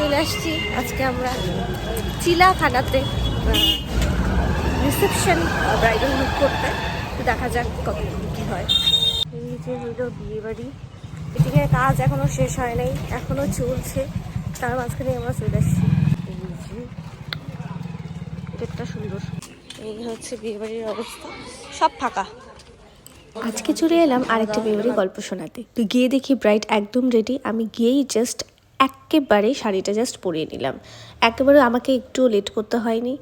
চলে আসছি। আজকে আমরা চিলা চিলাখানাতে রিসেপশন ব্রাইডাল লুক করতে। দেখা যাক কত কী হয়। এই যে হলো বিয়ে বাড়ি এদিকে কাজ এখনও শেষ হয় নাই, এখনও চলছে। তার মাঝখানে আমরা চলে আসছি। এই যে, এটা সুন্দর এই হচ্ছে বিয়ে বাড়ির অবস্থা। সব ফাঁকা। আজকে চলে এলাম আরেকটা বিয়েবাড়ির গল্প শোনাতে। তো গিয়ে দেখি ব্রাইট একদম রেডি আমি গিয়েই জাস্ট একেবারে শাড়িটা জাস্ট পরিয়ে নিলাম। একেবারে আমাকে একটু লেট করতে হয়নি।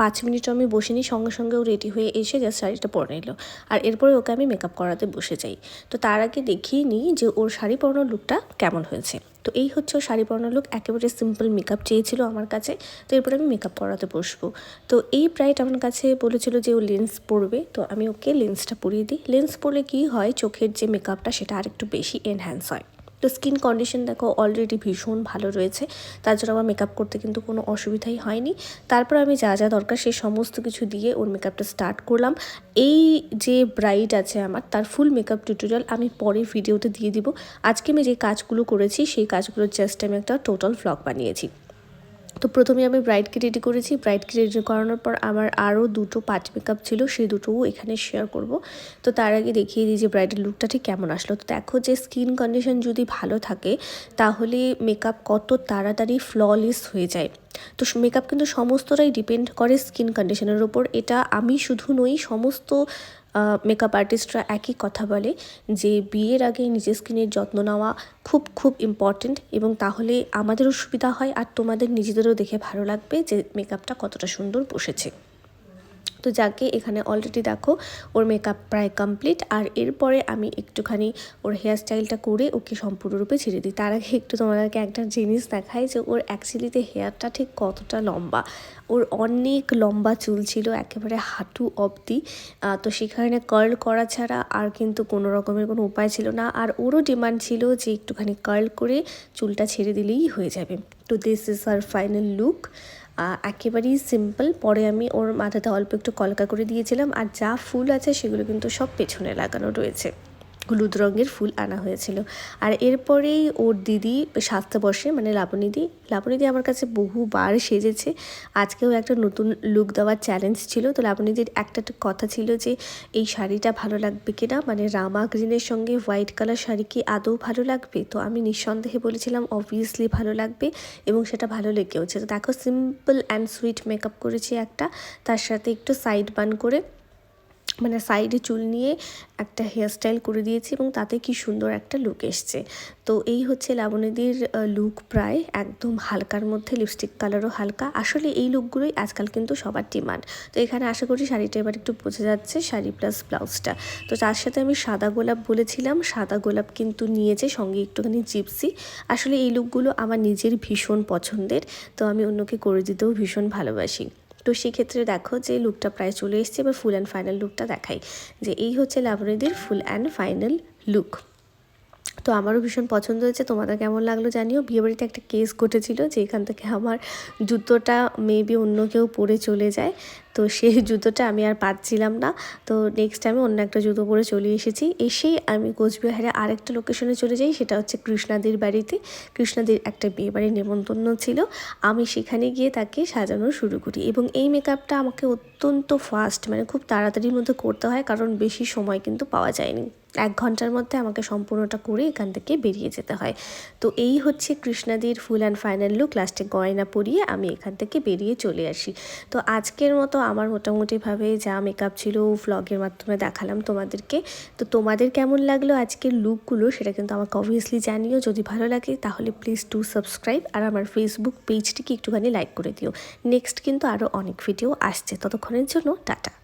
পাঁচ মিনিটও আমি বসিনি, সঙ্গে সঙ্গে ও রেডি হয়ে এসে জাস্ট শাড়িটা পরে নিল। আর এরপরে ওকে আমি মেকআপ করাতে বসে যাই। তো তার আগে দেখিয়ে নিই যে ওর শাড়ি পরানোর লুকটা কেমন হয়েছে। তো এই হচ্ছে ওর শাড়ি পরানোর লুক একেবারে সিম্পল মেকআপ চেয়েছিল আমার কাছে। তো এরপরে আমি মেকআপ করাতে বসবো। তো এই ব্রাইট আমার কাছে বলেছিল যে ও লেন্স পরবে। তো আমি ওকে লেন্সটা পরিয়ে দিই। লেন্স পরলে কী হয়, চোখের যে মেকআপটা সেটা আরেকটু বেশি এনহ্যান্স হয়। তো স্কিন কন্ডিশন দেখো অলরেডি ভীষণ ভালো রয়েছে। তার জন্য আমার মেকআপ করতে কিন্তু কোনো অসুবিধাই হয়নি। তারপর আমি যা যা দরকার সেই সমস্ত কিছু দিয়ে ওর মেকআপটা স্টার্ট করলাম। এই যে ব্রাইড আছে আমার, তার ফুল মেকআপ টিউটোরিয়াল আমি পরে ভিডিওতে দিয়ে দিব। আজকে আমি যে কাজগুলো করেছি, সেই কাজগুলোর জাস্ট আমি একটা টোটাল ভ্লগ বানিয়েছি। তো প্রথমে আমি ব্রাইডকে রেডি করেছি। ব্রাইডকে রেডি করানোর পর আমার আরও দুটো পার্টি মেকআপ ছিল, সেই দুটোও এখানে শেয়ার করব। তো তার আগে দেখিয়ে দিই যে ব্রাইডের লুকটা ঠিক কেমন আসলো। তো দেখো যে স্কিন কন্ডিশন যদি ভালো থাকে, তাহলে মেকআপ কত তাড়াতাড়ি ফ্ললেস হয়ে যায়। তো মেকআপ কিন্তু সমস্তটাই ডিপেন্ড করে স্কিন কন্ডিশনের ওপর এটা আমি শুধু নই, সমস্ত মেকআপ আর্টিস্টরা একই কথা বলে যে বিয়ের আগে নিজের স্কিনের যত্ন নেওয়া খুব খুব ইম্পর্টেন্ট এবং তাহলে আমাদেরও সুবিধা হয় আর তোমাদের নিজেদেরও দেখে ভালো লাগবে যে মেকআপটা কতটা সুন্দর বসেছে। তো যাকে এখানে অলরেডি দেখো, ওর মেকআপ প্রায় কমপ্লিট আর এরপরে আমি একটুখানি ওর হেয়ার স্টাইলটা করে ওকে সম্পূর্ণরূপে ছেড়ে দিই। তার আগে একটু তোমাদেরকে একটা জিনিস দেখাই যে ওর অ্যাকচুয়ালিতে হেয়ারটা ঠিক কতটা লম্বা। ওর অনেক লম্বা চুল ছিল, একেবারে হাঁটু অবধি। তো সেখানে কার্ল করা ছাড়া আর কিন্তু কোনো রকমের কোনো উপায় ছিল না। আর ওরও ডিমান্ড ছিল যে একটুখানি কার্ল করে চুলটা ছেড়ে দিলেই হয়ে যাবে। তো this is our final look একেবারেই সিম্পল পরে আমি ওর মাথাতে অল্প একটু কলকা করে দিয়েছিলাম। আর যা ফুল আছে সেগুলো কিন্তু সব পেছনে লাগানো রয়েছে। হলুদ রঙের ফুল আনা হয়েছিল। আর এরপরেই ওর দিদি সাজতে বসে মানে লাবণীদি লাবণীদি আমার কাছে বহুবার সেজেছে। আজকেও একটা নতুন লুক দেওয়ার চ্যালেঞ্জ ছিল। তো লাবণীদির একটা কথা ছিল যে, এই শাড়িটা ভালো লাগবে কিনা মানে রামা গ্রিনের সঙ্গে হোয়াইট কালার শাড়ি কি আদৌ ভালো লাগবে? তো আমি নিঃসন্দেহে বলেছিলাম অবভিয়াসলি ভালো লাগবে এবং সেটা ভালো লেগেওছে। তো দেখো সিম্পল অ্যান্ড সুইট মেকআপ করেছি একটা। তার সাথে একটু সাইড বান করে মানে সাইডে চুল নিয়ে একটা হেয়ারস্টাইল করে দিয়েছি এবং তাতে কি সুন্দর একটা লুক এসছে। তো এই হচ্ছে লাবণীদির লুক প্রায় একদম হালকার মধ্যে লিপস্টিক কালারও হালকা। আসলে এই লুকগুলোই আজকাল কিন্তু সবার ডিমান্ড তো এখানে আশা করি শাড়িটা এবার একটু বোঝা যাচ্ছে শাড়ি প্লাস ব্লাউজটা তো তার সাথে আমি সাদা গোলাপ বলেছিলাম, সাদা গোলাপ কিন্তু নিয়েছে, সঙ্গে একটুখানি জিপসি আসলে এই লুকগুলো আমার নিজের ভীষণ পছন্দের, তো আমি অন্যকে করে দিতেও ভীষণ ভালোবাসি। তো সেক্ষেত্রে দেখো যে লুকটা প্রায় চলে এসছে, এবার ফুল অ্যান্ড ফাইনাল লুকটা দেখাই যে এই হচ্ছে লাবণীদের ফুল অ্যান্ড ফাইনাল লুক তো আমারও ভীষণ পছন্দ হয়েছে, তোমাদের কেমন লাগল জানিও। বিয়েবাড়িতে একটা কেস ঘটেছিল যে এখান থেকে আমার জুতোটা মেবি অন্য কেউ পরে চলে যায়। তো সেই জুতোটা আমি আর পাচ্ছিলাম না। তো নেক্সট টাইমে অন্য একটা জুতো পরে চলে এসেছি। এসেই আমি কোচবিহারে আরেকটা লোকেশনে চলে যাই, সেটা হচ্ছে কৃষ্ণাদির বাড়িতে। কৃষ্ণাদির একটা বিয়ে বাড়ির নেমন্তন্ন ছিল। আমি সেখানে গিয়ে তাকে সাজানো শুরু করি এবং এই মেকআপটা আমাকে অত্যন্ত ফাস্ট মানে খুব তাড়াতাড়ির মধ্যে করতে হয়, কারণ বেশি সময় কিন্তু পাওয়া যায়নি। এক ঘণ্টার মধ্যে আমাকে সম্পূর্ণটা করে এখান থেকে বেরিয়ে যেতে হয়। তো এই হচ্ছে কৃষ্ণাদির ফুল অ্যান্ড ফাইনাল লুক লাস্টে গয়না পরিয়ে আমি এখান থেকে বেরিয়ে চলে আসি। তো আজকের মতো আমার মোটামুটিভাবে যা মেকআপ ছিল ভ্লগের মাধ্যমে দেখালাম তোমাদেরকে। তো তোমাদের কেমন লাগল আজকের লুকগুলো সেটা কিন্তু আমাকে অবভিয়াসলি জানিও। যদি ভালো লাগে তাহলে প্লিজ টু সাবস্ক্রাইব আর আমার ফেসবুক পেজটিকে একটুখানি লাইক করে দিও। নেক্সট কিন্তু আরও অনেক ভিডিও আসছে। ততক্ষণের জন্য টাটা।